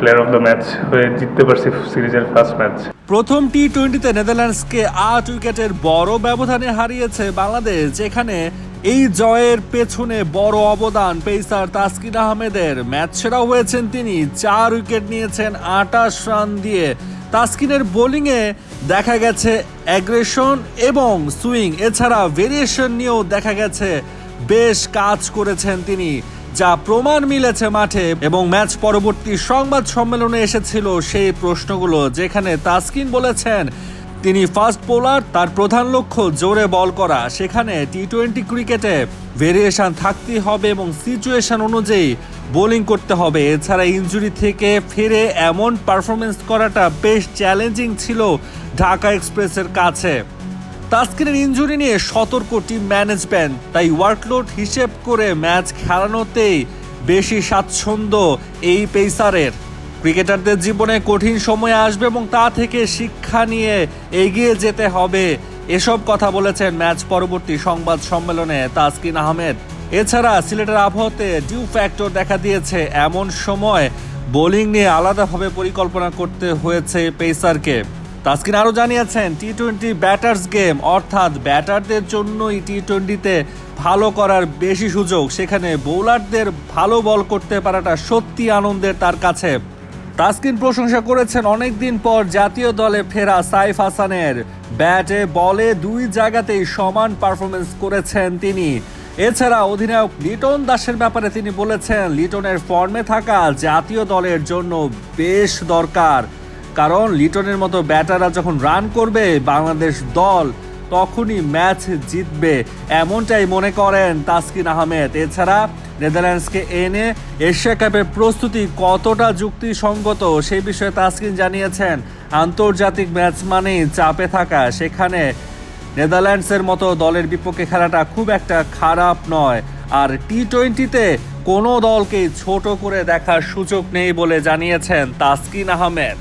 Player of the match হয়ে জিততে পারছি সিরিজের ফার্স্ট ম্যাচ প্রথম টি টোয়েন্টিতে নেদারল্যান্ডসকে আট উইকেটের বড় ব্যবধানে হারিয়েছে বাংলাদেশ, যেখানে এই জয়ের পেছনে বড় অবদান পেসার তাসকিন আহমেদের। ম্যাচ সেরা হয়েছেন তিনি, চার উইকেট নিয়েছেন আটাশ রান দিয়ে। তাসকিনের বোলিংয়ে দেখা গেছে অ্যাগ্রেশন এবং সুইং এছাড়া ভেরিয়েশন নিয়েও দেখা গেছে, বেশ কাজ করেছেন তিনি। যা প্রমাণ মিলেছে মাঠে এবং ম্যাচ পরবর্তী সংবাদ সম্মেলনে এসেছিল সেই প্রশ্নগুলো যেখানে তাসকিন বলেছেন, তিনি ফাস্ট বোলার, তার প্রধান লক্ষ্য জোরে বল করা। সেখানে টি টোয়েন্টি ক্রিকেটে ভেরিয়েশন থাকতেই হবে এবং সিচুয়েশন অনুযায়ী বোলিং করতে হবে। এছাড়া ইনজুরি থেকে ফিরে এমন পারফরমেন্স করাটা বেশ চ্যালেঞ্জিং ছিল ঢাকা এক্সপ্রেসের কাছে। তাস্কিনের ইনজুরি নিয়ে সতর্ক টিম ম্যানেজমেন্ট, তাই ওয়ার্কলোড হিসেব করে ম্যাচ খেলানোতেই বেশি স্বাচ্ছন্দ্য এই পেসারের। ক্রিকেটারদের জীবনে কঠিন সময় আসবে এবং তা থেকে শিক্ষা নিয়ে এগিয়ে যেতে হবে। এসব কথা বলেছেন ম্যাচ পরবর্তী সংবাদ সম্মেলনে তাসকিন আহমেদ। এছাড়া সিলেটের আবহাওয়াতে ডিউ ফ্যাক্টর দেখা দিয়েছে, এমন সময় বোলিং নিয়ে আলাদাভাবে পরিকল্পনা করতে হয়েছে পেসারকে। তাসকিন আরও জানিয়েছেন টি টোয়েন্টি ব্যাটার্স গেম অর্থাৎ ব্যাটারদের জন্যই টি টোয়েন্টিতে ভালো করার বেশি সুযোগ। সেখানে বোলারদের ভালো বল করতে পারাটা সত্যি আনন্দের তার কাছে। তাসকিন প্রশংসা করেছেন, অনেকদিন পর জাতীয় দলে ফেরা সাইফ হাসানের। ব্যাটে, বলে দুই জায়গাতেই সমান পারফরমেন্স করেছেন তিনি। এছাড়া অধিনায়ক লিটন দাসের ব্যাপারে তিনি বলেছেন, লিটনের ফর্মে থাকা জাতীয় দলের জন্য বেশ দরকার। কারণ লিটনের মতো ব্যাটাররা যখন রান করবে বাংলাদেশ দল, তখনই ম্যাচ জিতবে। এমনটাই মনে করেন তাসকিন আহমেদ। এছাড়া নেদারল্যান্ডসকে এনে এশিয়া কাপের প্রস্তুতি কতটা যুক্তিসঙ্গত সেই বিষয়ে তাসকিন জানিয়েছেন। আন্তর্জাতিক ম্যাচ মানেই চাপে থাকা। সেখানে নেদারল্যান্ডসের মতো দলের বিপক্ষে খেলাটা খুব একটা খারাপ নয়। আর টি টোয়েন্টিতে কোনো দলকেই ছোট করে দেখার সুযোগ নেই বলে জানিয়েছেন তাসকিন আহমেদ।